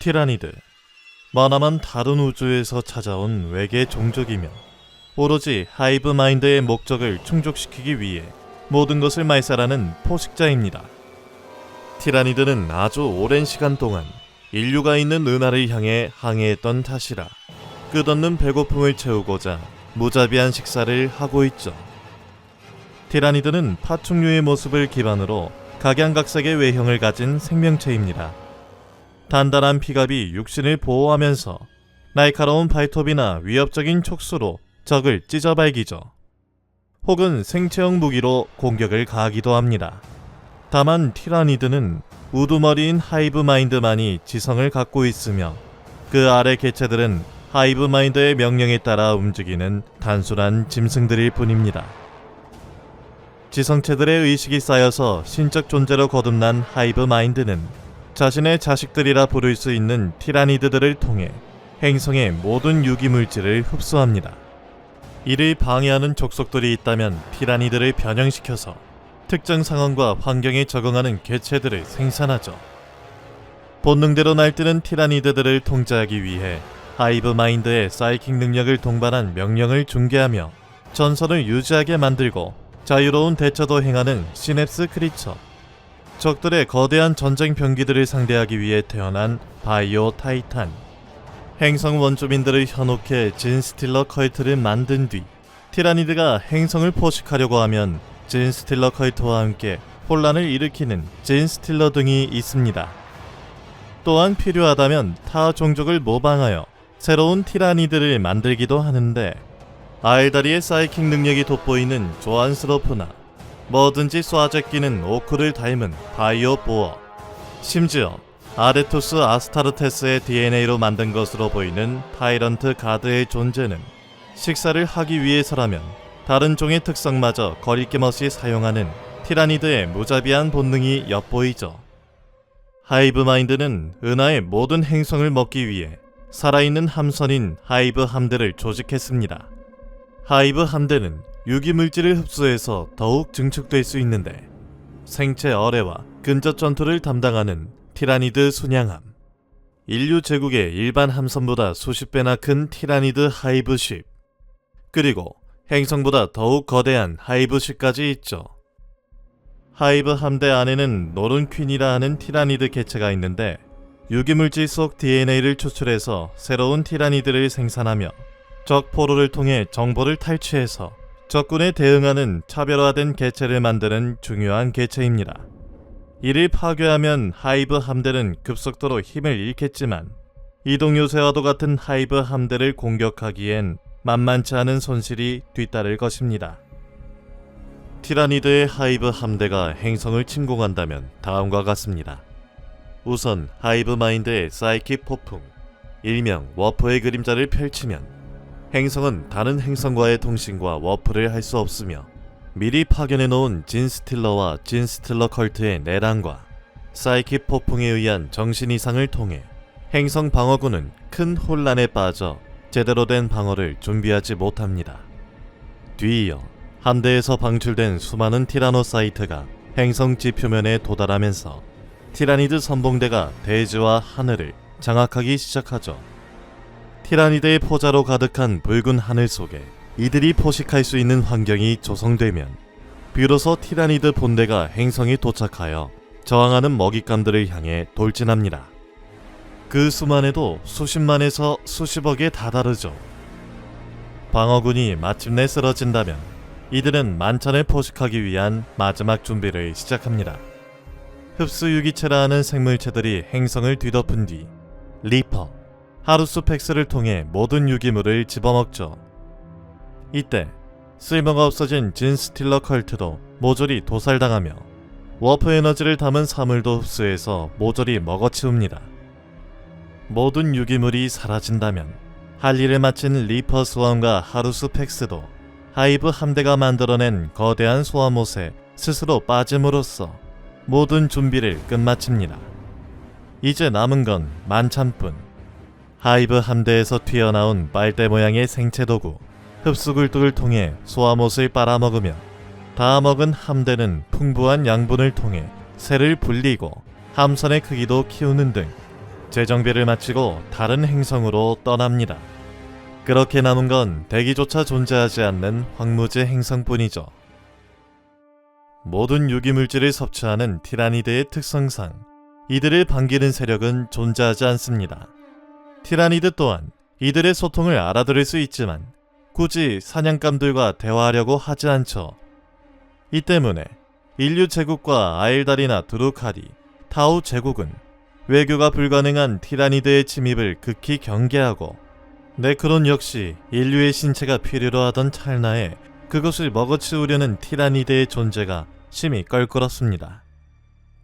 티라니드 머나먼 다른 우주에서 찾아온 외계 종족이며 오로지 하이브 마인드의 목적을 충족시키기 위해 모든 것을 말살하는 포식자입니다. 티라니드는 아주 오랜 시간 동안 인류가 있는 은하를 향해 항해했던 탓이라 끝없는 배고픔을 채우고자 무자비한 식사를 하고 있죠. 티라니드는 파충류의 모습을 기반으로 각양각색의 외형을 가진 생명체입니다. 단단한 피갑이 육신을 보호하면서 날카로운 발톱이나 위협적인 촉수로 적을 찢어발기죠. 혹은 생체형 무기로 공격을 가하기도 합니다. 다만 티라니드는 우두머리인 하이브 마인드만이 지성을 갖고 있으며 그 아래 개체들은 하이브 마인드의 명령에 따라 움직이는 단순한 짐승들일 뿐입니다. 지성체들의 의식이 쌓여서 신적 존재로 거듭난 하이브 마인드는 자신의 자식들이라 부를 수 있는 티라니드들을 통해 행성의 모든 유기물질을 흡수합니다. 이를 방해하는 족속들이 있다면 티라니드를 변형시켜서 특정 상황과 환경에 적응하는 개체들을 생산하죠. 본능대로 날뛰는 티라니드들을 통제하기 위해 하이브 마인드의 사이킥 능력을 동반한 명령을 중개하며 전선을 유지하게 만들고 자유로운 대처도 행하는 시냅스 크리처. 적들의 거대한 전쟁 병기들을 상대하기 위해 태어난 바이오 타이탄. 행성 원주민들을 현혹해 진 스틸러 컬트를 만든 뒤 티라니드가 행성을 포식하려고 하면 진 스틸러 컬트와 함께 혼란을 일으키는 진 스틸러 등이 있습니다. 또한 필요하다면 타 종족을 모방하여 새로운 티라니드를 만들기도 하는데 아일다리의 사이킹 능력이 돋보이는 조안스로프나 뭐든지 쏴제끼는 오크를 닮은 바이오 보어 심지어 아레투스 아스타르테스의 DNA로 만든 것으로 보이는 타이런트 가드의 존재는 식사를 하기 위해서라면 다른 종의 특성마저 거리낌 없이 사용하는 티라니드의 무자비한 본능이 엿보이죠. 하이브 마인드는 은하의 모든 행성을 먹기 위해 살아있는 함선인 하이브 함대를 조직했습니다. 하이브 함대는 유기물질을 흡수해서 더욱 증축될 수 있는데 생체 어뢰와 근접 전투를 담당하는 티라니드 순양함 인류 제국의 일반 함선보다 수십 배나 큰 티라니드 하이브십 그리고 행성보다 더욱 거대한 하이브십까지 있죠. 하이브 함대 안에는 노른 퀸이라 하는 티라니드 개체가 있는데 유기물질 속 DNA를 추출해서 새로운 티라니드를 생산하며 적 포로를 통해 정보를 탈취해서 적군에 대응하는 차별화된 개체를 만드는 중요한 개체입니다. 이를 파괴하면 하이브 함대는 급속도로 힘을 잃겠지만 이동 요새와도 같은 하이브 함대를 공격하기엔 만만치 않은 손실이 뒤따를 것입니다. 티라니드의 하이브 함대가 행성을 침공한다면 다음과 같습니다. 우선 하이브 마인드의 사이킥 폭풍, 일명 워프의 그림자를 펼치면 행성은 다른 행성과의 통신과 워프를 할 수 없으며 미리 파견해 놓은 진 스틸러와 진 스틸러 컬트의 내란과 사이킥 폭풍에 의한 정신 이상을 통해 행성 방어군은 큰 혼란에 빠져 제대로 된 방어를 준비하지 못합니다. 뒤이어 함대에서 방출된 수많은 티라노사이트가 행성 지표면에 도달하면서 티라니드 선봉대가 대지와 하늘을 장악하기 시작하죠. 티라니드의 포자로 가득한 붉은 하늘 속에 이들이 포식할 수 있는 환경이 조성되면 비로소 티라니드 본대가 행성에 도착하여 저항하는 먹잇감들을 향해 돌진합니다. 그 수만 해도 수십만에서 수십억에 다다르죠. 방어군이 마침내 쓰러진다면 이들은 만찬을 포식하기 위한 마지막 준비를 시작합니다. 흡수 유기체라 하는 생물체들이 행성을 뒤덮은 뒤 리퍼, 하루스펙스를 통해 모든 유기물을 집어먹죠. 이때 쓸모가 없어진 진 스틸러 컬트도 모조리 도살당하며 워프 에너지를 담은 사물도 흡수해서 모조리 먹어치웁니다. 모든 유기물이 사라진다면 할 일을 마친 리퍼 수험과 하루스펙스도 하이브 함대가 만들어낸 거대한 소화못에 스스로 빠짐으로써 모든 준비를 끝마칩니다. 이제 남은 건 만찬뿐. 하이브 함대에서 튀어나온 빨대 모양의 생체 도구 흡수굴뚝을 통해 소화못을 빨아먹으며 다 먹은 함대는 풍부한 양분을 통해 새를 불리고 함선의 크기도 키우는 등 재정비를 마치고 다른 행성으로 떠납니다. 그렇게 남은 건 대기조차 존재하지 않는 황무지 행성뿐이죠. 모든 유기물질을 섭취하는 티라니드의 특성상 이들을 반기는 세력은 존재하지 않습니다. 티라니드 또한 이들의 소통을 알아들을 수 있지만 굳이 사냥감들과 대화하려고 하지 않죠. 이 때문에 인류 제국과 아일달이나 두루카리, 타우 제국은 외교가 불가능한 티라니드의 침입을 극히 경계하고 네크론 역시 인류의 신체가 필요로 하던 찰나에 그것을 먹어치우려는 티라니드의 존재가 심히 껄끄럽습니다.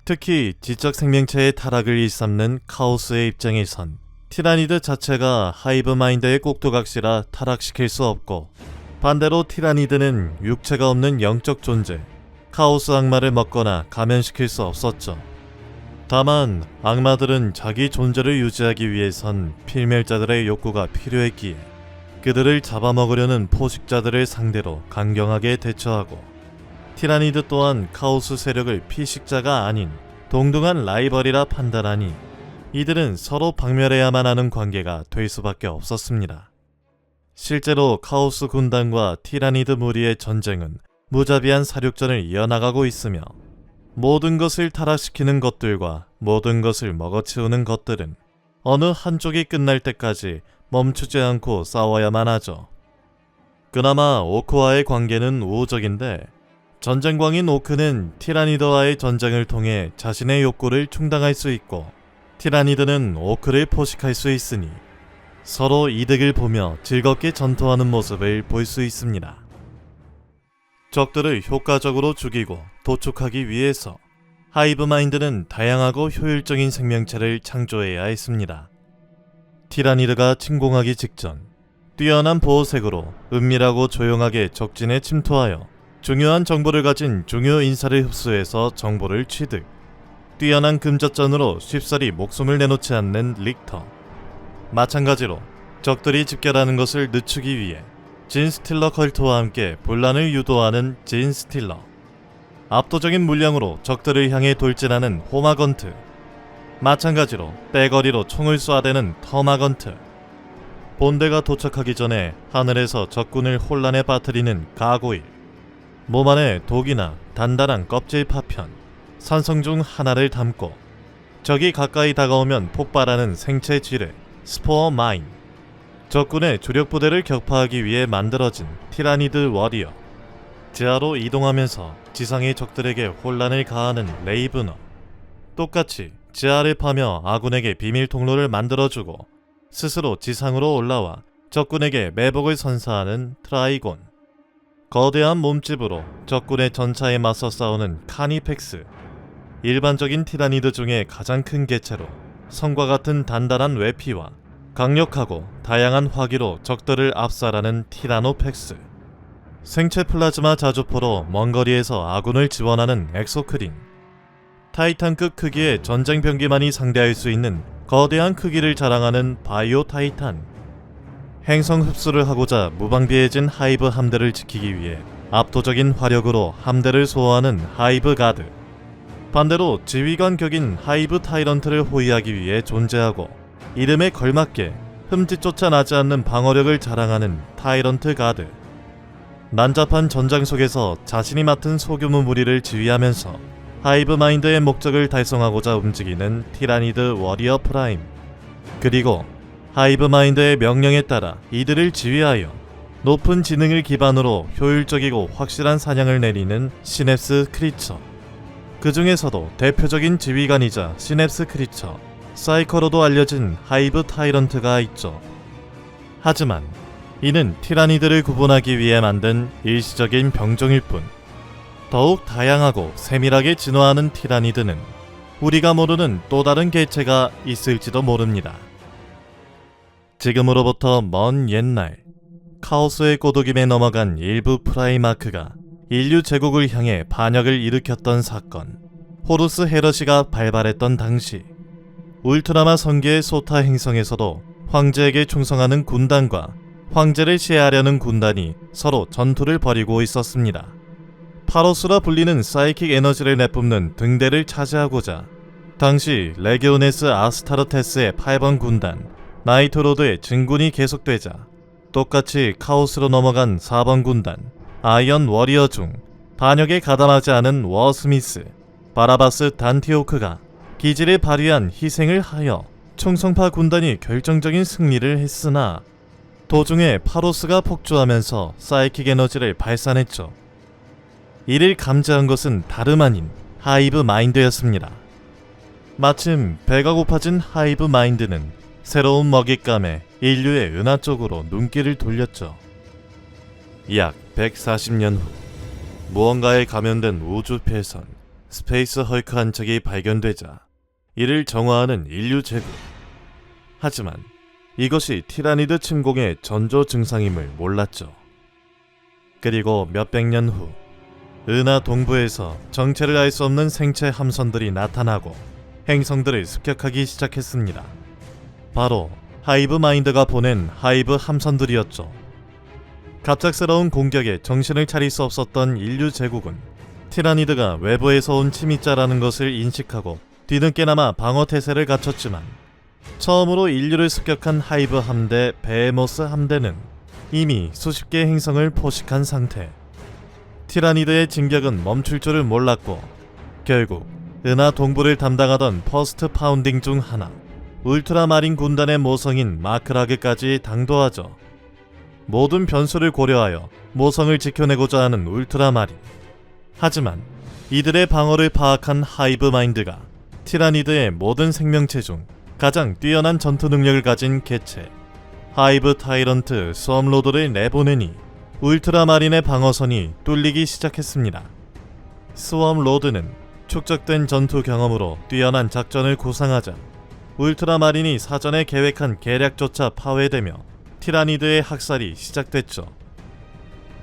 특히 지적 생명체의 타락을 일삼는 카오스의 입장에선 티라니드 자체가 하이브 마인드의 꼭두각시라 타락시킬 수 없고 반대로 티라니드는 육체가 없는 영적 존재 카오스 악마를 먹거나 감염시킬 수 없었죠. 다만 악마들은 자기 존재를 유지하기 위해선 필멸자들의 욕구가 필요했기에 그들을 잡아먹으려는 포식자들을 상대로 강경하게 대처하고 티라니드 또한 카오스 세력을 피식자가 아닌 동등한 라이벌이라 판단하니 이들은 서로 박멸해야만 하는 관계가 될 수밖에 없었습니다. 실제로 카오스 군단과 티라니드 무리의 전쟁은 무자비한 사륙전을 이어나가고 있으며 모든 것을 타락시키는 것들과 모든 것을 먹어치우는 것들은 어느 한쪽이 끝날 때까지 멈추지 않고 싸워야만 하죠. 그나마 오크와의 관계는 우호적인데 전쟁광인 오크는 티라니드와의 전쟁을 통해 자신의 욕구를 충당할 수 있고 티라니드는 오크를 포식할 수 있으니 서로 이득을 보며 즐겁게 전투하는 모습을 볼 수 있습니다. 적들을 효과적으로 죽이고 도축하기 위해서 하이브 마인드는 다양하고 효율적인 생명체를 창조해야 했습니다. 티라니드가 침공하기 직전 뛰어난 보호색으로 은밀하고 조용하게 적진에 침투하여 중요한 정보를 가진 중요 인사를 흡수해서 정보를 취득. 뛰어난 금전전으로 쉽사리 목숨을 내놓지 않는 릭터. 마찬가지로 적들이 집결하는 것을 늦추기 위해 진 스틸러 컬트와 함께 분란을 유도하는 진 스틸러. 압도적인 물량으로 적들을 향해 돌진하는 호마건트. 마찬가지로 떼거리로 총을 쏴대는 터마건트. 본대가 도착하기 전에 하늘에서 적군을 혼란에 빠뜨리는 가고일. 몸 안에 독이나 단단한 껍질 파편, 산성 중 하나를 담고 적이 가까이 다가오면 폭발하는 생체 지뢰, 스포어 마인. 적군의 주력 부대를 격파하기 위해 만들어진 티라니드 워리어. 지하로 이동하면서 지상의 적들에게 혼란을 가하는 레이브너. 똑같이 지하를 파며 아군에게 비밀 통로를 만들어주고 스스로 지상으로 올라와 적군에게 매복을 선사하는 트라이곤. 거대한 몸집으로 적군의 전차에 맞서 싸우는 카니펙스. 일반적인 티라니드 중에 가장 큰 개체로 성과 같은 단단한 외피와 강력하고 다양한 화기로 적들을 압살하는 티라노펙스. 생체 플라즈마 자주포로 먼 거리에서 아군을 지원하는 엑소크린. 타이탄급 크기의 전쟁 병기만이 상대할 수 있는 거대한 크기를 자랑하는 바이오 타이탄. 행성 흡수를 하고자 무방비해진 하이브 함대를 지키기 위해 압도적인 화력으로 함대를 소화하는 하이브 가드. 반대로 지휘관 격인 하이브 타이런트를 호위하기 위해 존재하고 이름에 걸맞게 흠집조차 나지 않는 방어력을 자랑하는 타이런트 가드. 난잡한 전장 속에서 자신이 맡은 소규모 무리를 지휘하면서 하이브 마인드의 목적을 달성하고자 움직이는 티라니드 워리어 프라임. 그리고 하이브 마인드의 명령에 따라 이들을 지휘하여 높은 지능을 기반으로 효율적이고 확실한 사냥을 내리는 시냅스 크리처. 그 중에서도 대표적인 지휘관이자 시냅스 크리처, 사이커로도 알려진 하이브 타이런트가 있죠. 하지만 이는 티라니드를 구분하기 위해 만든 일시적인 병종일 뿐. 더욱 다양하고 세밀하게 진화하는 티라니드는 우리가 모르는 또 다른 개체가 있을지도 모릅니다. 지금으로부터 먼 옛날 카오스의 꼬드김에 넘어간 일부 프라이마크가 인류 제국을 향해 반역을 일으켰던 사건 호루스 헤러시가 발발했던 당시 울트라마 성계의 소타 행성에서도 황제에게 충성하는 군단과 황제를 시해하려는 군단이 서로 전투를 벌이고 있었습니다. 파로스라 불리는 사이킥 에너지를 내뿜는 등대를 차지하고자 당시 레기오네스 아스타르테스의 8번 군단 나이트로드의 진군이 계속되자 똑같이 카오스로 넘어간 4번 군단 아이언 워리어 중 반역에 가담하지 않은 워 스미스 바라바스 단티오크가 기지를 발휘한 희생을 하여 총성파 군단이 결정적인 승리를 했으나 도중에 파로스가 폭주하면서 사이킥 에너지를 발산했죠. 이를 감지한 것은 다름 아닌 하이브 마인드였습니다. 마침 배가 고파진 하이브 마인드는 새로운 먹잇감에 인류의 은하 쪽으로 눈길을 돌렸죠. 약 140년 후 무언가에 감염된 우주 폐선 스페이스 헐크 한 척이 발견되자 이를 정화하는 인류 제국. 하지만 이것이 티라니드 침공의 전조 증상임을 몰랐죠. 그리고 몇백 년 후 은하 동부에서 정체를 알 수 없는 생체 함선들이 나타나고 행성들을 습격하기 시작했습니다. 바로 하이브 마인드가 보낸 하이브 함선들이었죠. 갑작스러운 공격에 정신을 차릴 수 없었던 인류 제국은 티라니드가 외부에서 온 침입자라는 것을 인식하고 뒤늦게나마 방어 태세를 갖췄지만 처음으로 인류를 습격한 하이브 함대 베헤모스 함대는 이미 수십 개의 행성을 포식한 상태. 티라니드의 진격은 멈출 줄을 몰랐고 결국 은하 동부를 담당하던 퍼스트 파운딩 중 하나 울트라마린 군단의 모성인 마크라그까지 당도하죠. 모든 변수를 고려하여 모성을 지켜내고자 하는 울트라마린. 하지만 이들의 방어를 파악한 하이브 마인드가 티라니드의 모든 생명체 중 가장 뛰어난 전투 능력을 가진 개체 하이브 타이런트 스웜로드를 내보내니 울트라마린의 방어선이 뚫리기 시작했습니다. 스웜로드는 축적된 전투 경험으로 뛰어난 작전을 구상하자 울트라마린이 사전에 계획한 계략조차 파괴되며 티라니드의 학살이 시작됐죠.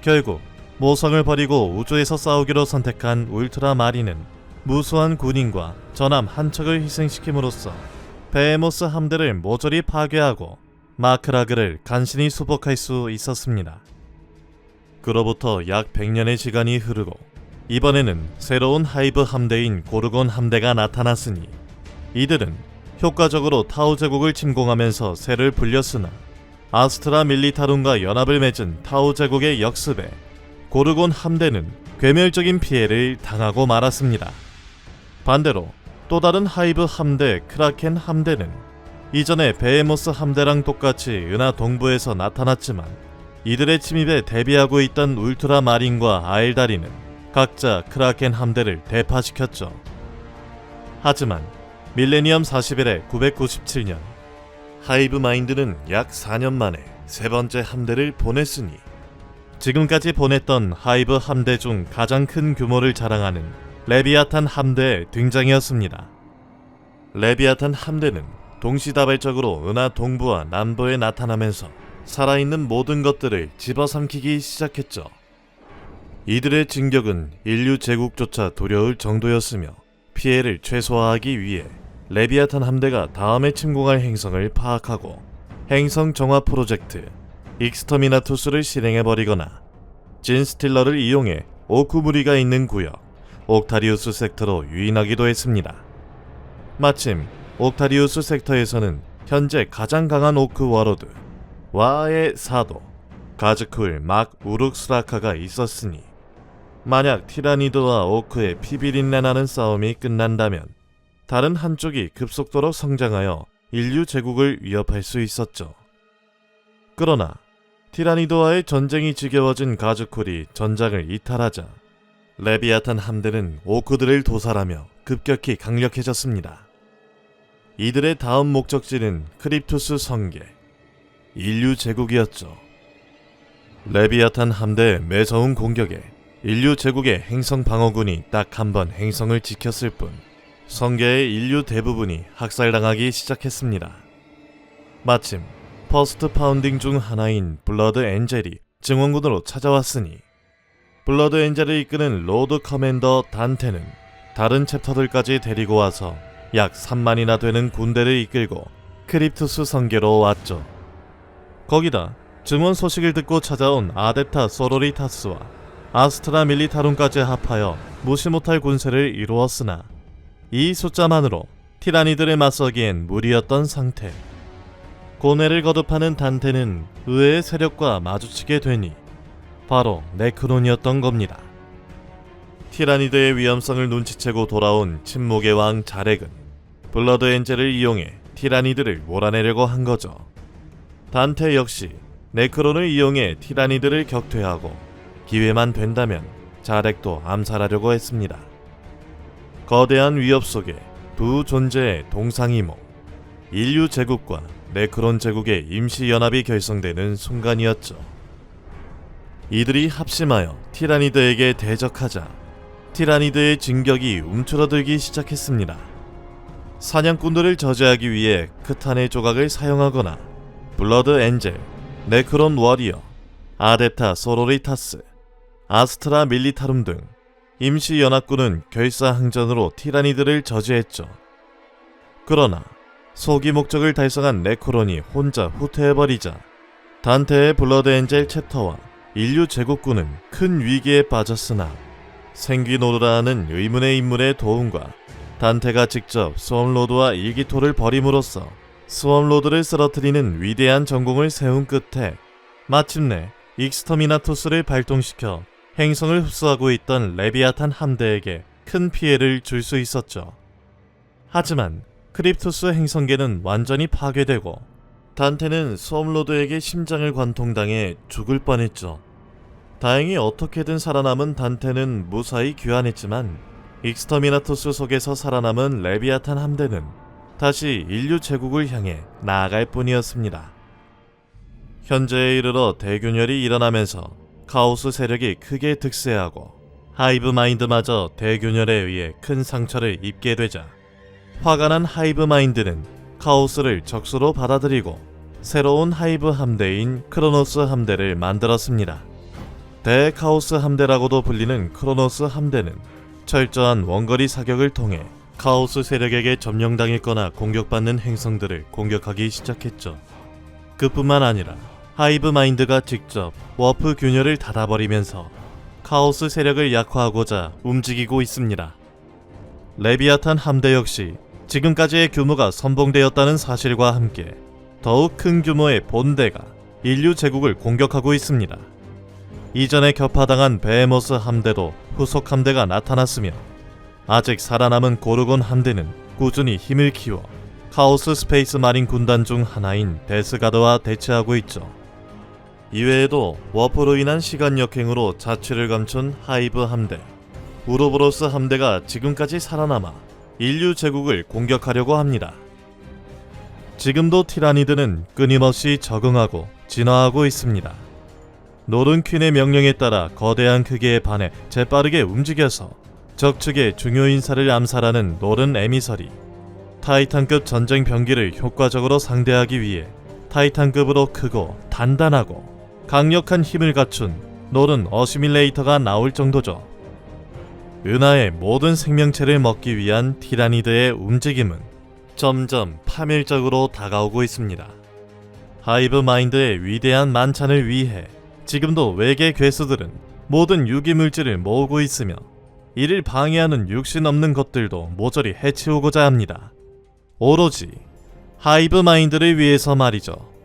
결국 모성을 버리고 우주에서 싸우기로 선택한 울트라마린은 무수한 군인과 전함 한 척을 희생시킴으로써 베헤모스 함대를 모조리 파괴하고 마크라그를 간신히 수복할 수 있었습니다. 그로부터 약 100년의 시간이 흐르고 이번에는 새로운 하이브 함대인 고르곤 함대가 나타났으니 이들은 효과적으로 타우 제국을 침공하면서 세를 불렸으나 아스트라 밀리타룬과 연합을 맺은 타우 제국의 역습에 고르곤 함대는 괴멸적인 피해를 당하고 말았습니다. 반대로 또 다른 하이브 함대 크라켄 함대는 이전에 베헤모스 함대랑 똑같이 은하 동부에서 나타났지만 이들의 침입에 대비하고 있던 울트라 마린과 아일다리는 각자 크라켄 함대를 대파시켰죠. 하지만 밀레니엄 41의 997년 하이브 마인드는 약 4년 만에 세 번째 함대를 보냈으니 지금까지 보냈던 하이브 함대 중 가장 큰 규모를 자랑하는 레비아탄 함대의 등장이었습니다. 레비아탄 함대는 동시다발적으로 은하 동부와 남부에 나타나면서 살아있는 모든 것들을 집어삼키기 시작했죠. 이들의 진격은 인류 제국조차 두려울 정도였으며 피해를 최소화하기 위해 레비아탄 함대가 다음에 침공할 행성을 파악하고 행성 정화 프로젝트 익스터미나투스를 실행해버리거나 진 스틸러를 이용해 오쿠무리가 있는 구역 옥타리우스 섹터로 유인하기도 했습니다. 마침 옥타리우스 섹터에서는 현재 가장 강한 오크 워로드 와의 사도 가즈쿨 막 우룩스라카가 있었으니 만약 티라니드와 오크의 피비린내 나는 싸움이 끝난다면 다른 한쪽이 급속도로 성장하여 인류 제국을 위협할 수 있었죠. 그러나 티라니드와의 전쟁이 지겨워진 가즈쿨이 전장을 이탈하자 레비아탄 함대는 오크들을 도살하며 급격히 강력해졌습니다. 이들의 다음 목적지는 크립투스 성계, 인류 제국이었죠. 레비아탄 함대의 매서운 공격에 인류 제국의 행성 방어군이 딱 한 번 행성을 지켰을 뿐 성계의 인류 대부분이 학살당하기 시작했습니다. 마침 퍼스트 파운딩 중 하나인 블러드 엔젤이 증원군으로 찾아왔으니 블러드 엔젤을 이끄는 로드 커맨더 단테는 다른 챕터들까지 데리고 와서 약 3만이나 되는 군대를 이끌고 크립투스 성계로 왔죠. 거기다 증원 소식을 듣고 찾아온 아데타 소로리타스와 아스트라 밀리타룸까지 합하여 무시 못할 군세를 이루었으나 이 숫자만으로 티라니들에 맞서기엔 무리였던 상태. 고뇌를 거듭하는 단테는 의외의 세력과 마주치게 되니 바로 네크론이었던 겁니다. 티라니드의 위험성을 눈치채고 돌아온 침묵의 왕 자렉은 블러드 엔젤을 이용해 티라니드를 몰아내려고 한 거죠. 단테 역시 네크론을 이용해 티라니드를 격퇴하고 기회만 된다면 자렉도 암살하려고 했습니다. 거대한 위협 속에 두 존재의 동상이몽, 인류 제국과 네크론 제국의 임시 연합이 결성되는 순간이었죠. 이들이 합심하여 티라니드에게 대적하자 티라니드의 진격이 움츠러들기 시작했습니다. 사냥꾼들을 저지하기 위해 크탄의 조각을 사용하거나 블러드 엔젤, 네크론 워리어, 아데타 소로리타스, 아스트라 밀리타룸 등 임시 연합군은 결사항전으로 티라니드를 저지했죠. 그러나 소기 목적을 달성한 네크론이 혼자 후퇴해버리자 단테의 블러드 엔젤 챕터와 인류 제국군은 큰 위기에 빠졌으나 생기노르라 하는 의문의 인물의 도움과 단테가 직접 스웜로드와 일기토를 벌임으로써 스웜로드를 쓰러뜨리는 위대한 전공을 세운 끝에 마침내 익스터미나토스를 발동시켜 행성을 흡수하고 있던 레비아탄 함대에게 큰 피해를 줄 수 있었죠. 하지만 크립투스 행성계는 완전히 파괴되고 단테는 스웜로드에게 심장을 관통당해 죽을 뻔했죠. 다행히 어떻게든 살아남은 단테는 무사히 귀환했지만 익스터미나토스 속에서 살아남은 레비아탄 함대는 다시 인류 제국을 향해 나아갈 뿐이었습니다. 현재에 이르러 대균열이 일어나면서 카오스 세력이 크게 득세하고 하이브 마인드마저 대균열에 의해 큰 상처를 입게 되자 화가 난 하이브 마인드는 카오스를 적수로 받아들이고 새로운 하이브 함대인 크로노스 함대를 만들었습니다. 대카오스 함대라고도 불리는 크로노스 함대는 철저한 원거리 사격을 통해 카오스 세력에게 점령당했거나 공격받는 행성들을 공격하기 시작했죠. 그뿐만 아니라 하이브 마인드가 직접 워프 균열을 닫아버리면서 카오스 세력을 약화하고자 움직이고 있습니다. 레비아탄 함대 역시 지금까지의 규모가 선봉되었다는 사실과 함께 더욱 큰 규모의 본대가 인류 제국을 공격하고 있습니다. 이전에 격파당한 베헤모스 함대도 후속 함대가 나타났으며 아직 살아남은 고르곤 함대는 꾸준히 힘을 키워 카오스 스페이스 마린 군단 중 하나인 데스가드와 대치하고 있죠. 이외에도 워프로 인한 시간 역행으로 자취를 감춘 하이브 함대, 우로보로스 함대가 지금까지 살아남아 인류 제국을 공격하려고 합니다. 지금도 티라니드는 끊임없이 적응하고 진화하고 있습니다. 노른 퀸의 명령에 따라 거대한 크기에 반해 재빠르게 움직여서 적측의 중요 인사를 암살하는 노른 에미설이 타이탄급 전쟁 병기를 효과적으로 상대하기 위해 타이탄급으로 크고 단단하고 강력한 힘을 갖춘 노른 어시밀레이터가 나올 정도죠. 은하의 모든 생명체를 먹기 위한 티라니드의 움직임은 점점 파멸적으로 다가오고 있습니다. 하이브 마인드의 위대한 만찬을 위해 지금도 외계 괴수들은 모든 유기물질을 모으고 있으며 이를 방해하는 육신 없는 것들도 모조리 해치우고자 합니다. 오로지 하이브 마인드를 위해서 말이죠.